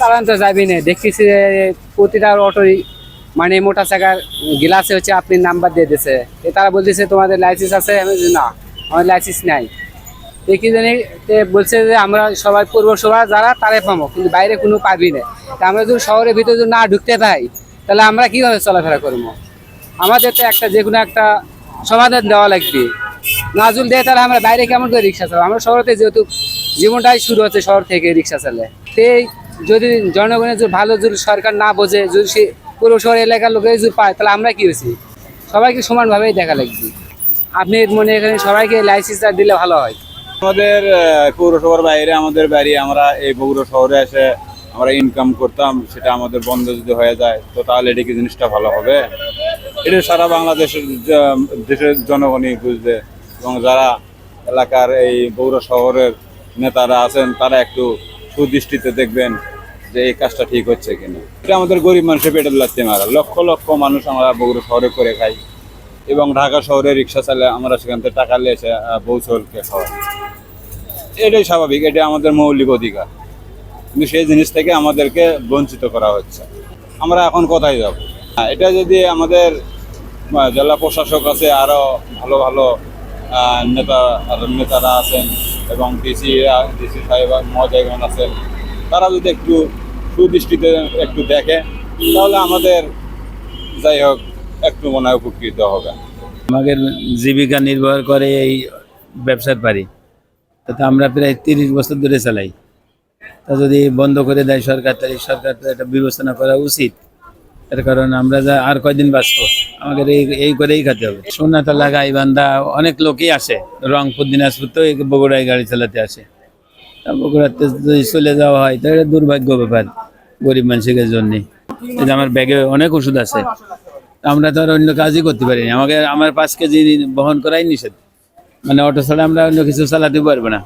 চালান তো যাবি না। দেখতেছি প্রতিটা অটোই মানে মোটর চাকার গ্লাসে হচ্ছে আপনি নাম্বার দিয়ে দিছে। তারা বলতেছে, তোমাদের লাইসেন্স আছে? আমি না, আমার লাইসেন্স নাই। কি জানি বলছে যে, আমরা সবাই পূর্বসভা যারা তারাই পাবো কিন্তু বাইরে কোনো পাবি না। তা আমরা যদি শহরের ভিতরে যদি না ঢুকতে পাই, তাহলে আমরা কীভাবে চলাফেরা করব? আমাদের তো একটা যে কোনো একটা সমাধান দেওয়া লাগবে। নাজুল দেয় তাহলে আমরা বাইরে কেমন করে রিক্সা চালাবো? আমরা শহরতে যেহেতু জীবনটাই শুরু হচ্ছে শহর থেকে রিক্সা চালে। সেই যদি জনগণের যদি ভালো যদি সরকার না বোঝে, যদি সে পুরো শহর এলাকার লোকে যদি পায়, তাহলে আমরা কি হয়েছি? সবাইকে সমানভাবেই দেখা লাগবে আপনি মনে এখানে সবাইকে লাইসেন্সটা দিলে ভালো হয়। আমাদের পৌরসভার বাইরে আমাদের বাড়ি, আমরা এই বগুড়া শহরে এসে আমরা ইনকাম করতাম, সেটা আমাদের বন্ধ যদি হয়ে যায়, তো তাহলে এটা কি জিনিসটা ভালো হবে? এটা সারা বাংলাদেশের দেশের জনগণই বুঝবে। এবং যারা এলাকার এই বগুড়া শহরের নেতারা আছেন, তারা একটু সুদৃষ্টিতে দেখবেন যে এই কাজটা ঠিক হচ্ছে কিনা। এটা আমাদের গরিব মানুষের পেটের লাগতে মারা লক্ষ লক্ষ মানুষ আমরা বগুড়া শহরে করে খাই এবং ঢাকা শহরে রিক্সা চালে আমরা সেখান থেকে টাকা নিয়ে এসে বৌচলকে খাওয়াই। এটাই স্বাভাবিক, এটা আমাদের মৌলিক অধিকার। কিন্তু সেই জিনিস থেকে আমাদেরকে বঞ্চিত করা হচ্ছে। আমরা এখন কোথায় যাব? এটা যদি আমাদের জেলা প্রশাসক আছে, আরও ভালো ভালো নেতা নেতারা আছেন এবং ডিসি ডিসি সাহেব মহোদয়গণ আছেন, তারা যদি একটু সুদৃষ্টিতে একটু দেখে, তাহলে আমাদের যাই হোক, একটু মনে হয় উপকৃত হবে। আমাদের জীবিকা নির্ভর করে এই ব্যবসার পারি তাতে আমরা প্রায় তিরিশ বছর ধরে চালাই। তা যদি বন্ধ করে দেয় সরকার, তাহলে সরকার তো এটা বিবেচনা করা উচিত। এর কারণ আমরা যা আর কয়দিন বাঁচবো? আমাদের এই এই করেই খেতে হবে। সোনাতলা গাইবান্ধা অনেক লোকই আসে। রংপুর, দিনাজপুর তো এই বগুড়ায় গাড়ি চালাতে আসে। বগুড়াতে যদি চলে যাওয়া হয়, তাহলে এটা দুর্ভাগ্য ব্যাপার গরিব মানুষের জন্য। এই যে আমার ব্যাগে অনেক ওষুধ আছে। আমরা তো আর অন্য কাজই করতে পারি না আমাকে, আমার পাঁচ কেজি বহন করাই নিষেধ। মানে অটো ছাড়া আমরা অন্য কিছু চালাতে পারব না।